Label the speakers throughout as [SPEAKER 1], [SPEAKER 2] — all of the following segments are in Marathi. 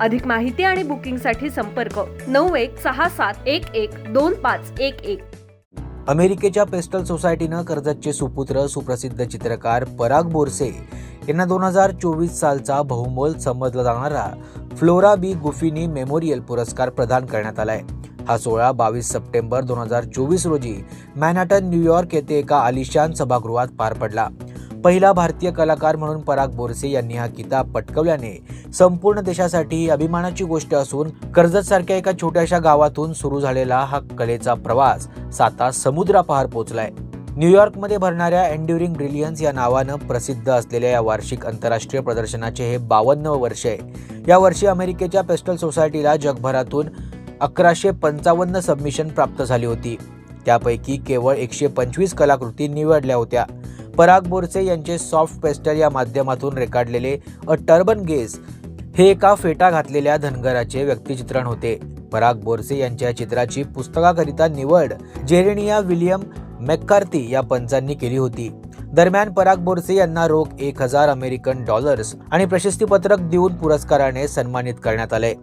[SPEAKER 1] अधिक माहिती आणि बुकिंगसाठी संपर्क नऊ एक सहा सात एक एक दोन पाच एक एक.
[SPEAKER 2] अमेरिकेच्या पेस्टल सोसायटीनं कर्जतचे सुपुत्र सुप्रसिद्ध चित्रकार पराग बोरसे यांना दोन हजार चोवीस सालचा बहुमोल समजला जाणारा फ्लोरा बी गुफिनी मेमोरियल पुरस्कार प्रदान करण्यात आलाय. हा सोहळा बावीस सप्टेंबर दोन हजार चोवीस रोजी मॅनहॅटन न्यूयॉर्क येथे एका आलिशान सभागृहात पार पडला. पहिला भारतीय कलाकार म्हणून पराग बोरसे यांनी हा किताब पटकवल्याने संपूर्ण देशासाठी ही अभिमानाची गोष्ट असून कर्जत सारख्या एका छोट्याशा गावातून सुरू झालेला हा कलेचा प्रवास साता समुद्रापार पोहोचलाय न्यूयॉर्कमध्ये भरणाऱ्या एन्ड्युरिंग ब्रिलियन्स या नावानं प्रसिद्ध असलेल्या या वार्षिक आंतरराष्ट्रीय प्रदर्शनाचे हे बावन्न वर्ष आहे. या वर्षी अमेरिकेच्या पेस्टल सोसायटीला जगभरातून अकराशे पंचावन्न सबमिशन प्राप्त झाली होती. त्यापैकी केवळ एकशे पंचवीस कलाकृती निवडल्या होत्या. पराग बोरसे यांचे सॉफ्ट पेस्टल या माध्यमातून रेखाडलेले अ टर्बन गेस हे एका फेटा घातलेल्या धनगराचे व्यक्तिचित्रण होते. पराग बोरसे यांच्या चित्राची पुस्तकाकरिता निवड जेरेनिया विलियम मॅक्कार्थी या पंचांनी केली होती. दरम्यान पराग बोरसे यांना रोख एक हजार अमेरिकन डॉलर्स आणि प्रशस्तीपत्रक देऊन पुरस्काराने सन्मानित करण्यात आले.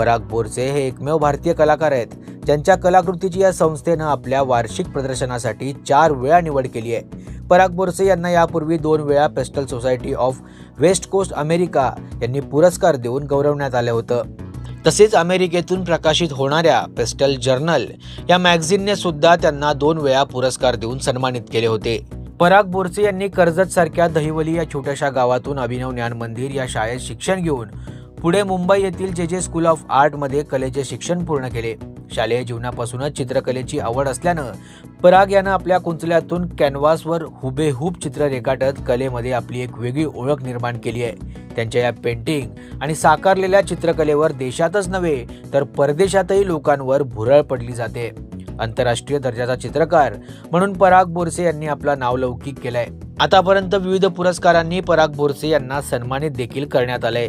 [SPEAKER 2] पराग बोरसे हे एकमेव भारतीय कलाकार आहेत. ज्यांच्या कलाकृतीची या संस्थेनं आपल्या वार्षिक प्रदर्शनासाठी चार वेळा निवड केली आहे. पराग बोरसे यांना यापूर्वी दोन वेळा Pastel Society of West Coast America यांनी पुरस्कार देऊन गौरवण्यात आलं होतं. तसेच अमेरिकेतून प्रकाशित होणाऱ्या पेस्टल जर्नल या मॅगझिनने सुद्धा त्यांना दोन वेळा पुरस्कार देऊन सन्मानित केले होते. पराग बोरसे यांनी कर्जत सारख्या दहिवली या छोट्याशा गावातून अभिनव ज्ञान मंदिर या शाळेत शिक्षण घेऊन पुढे मुंबई येथील जे जे स्कूल ऑफ आर्टमध्ये कलेचे शिक्षण पूर्ण केले. शालेय जीवनापासूनच चित्रकलेची आवड असल्यानं पराग यानं आपल्या कुंचल्यातून कॅनव्हासवर हुबेहूब चित्र रेखाटत कलेमध्ये आपली एक वेगळी ओळख निर्माण केली आहे. त्यांच्या या पेंटिंग आणि साकारलेल्या चित्रकलेवर देशातच नव्हे तर परदेशातही लोकांवर भुरळ पडली जाते. आंतरराष्ट्रीय दर्जाचा चित्रकार म्हणून पराग बोरसे यांनी आपला नावलौकिक केलाय. आतापर्यंत विविध पुरस्कारांनी पराग बोरसे यांना सन्मानित देखील करण्यात आलंय.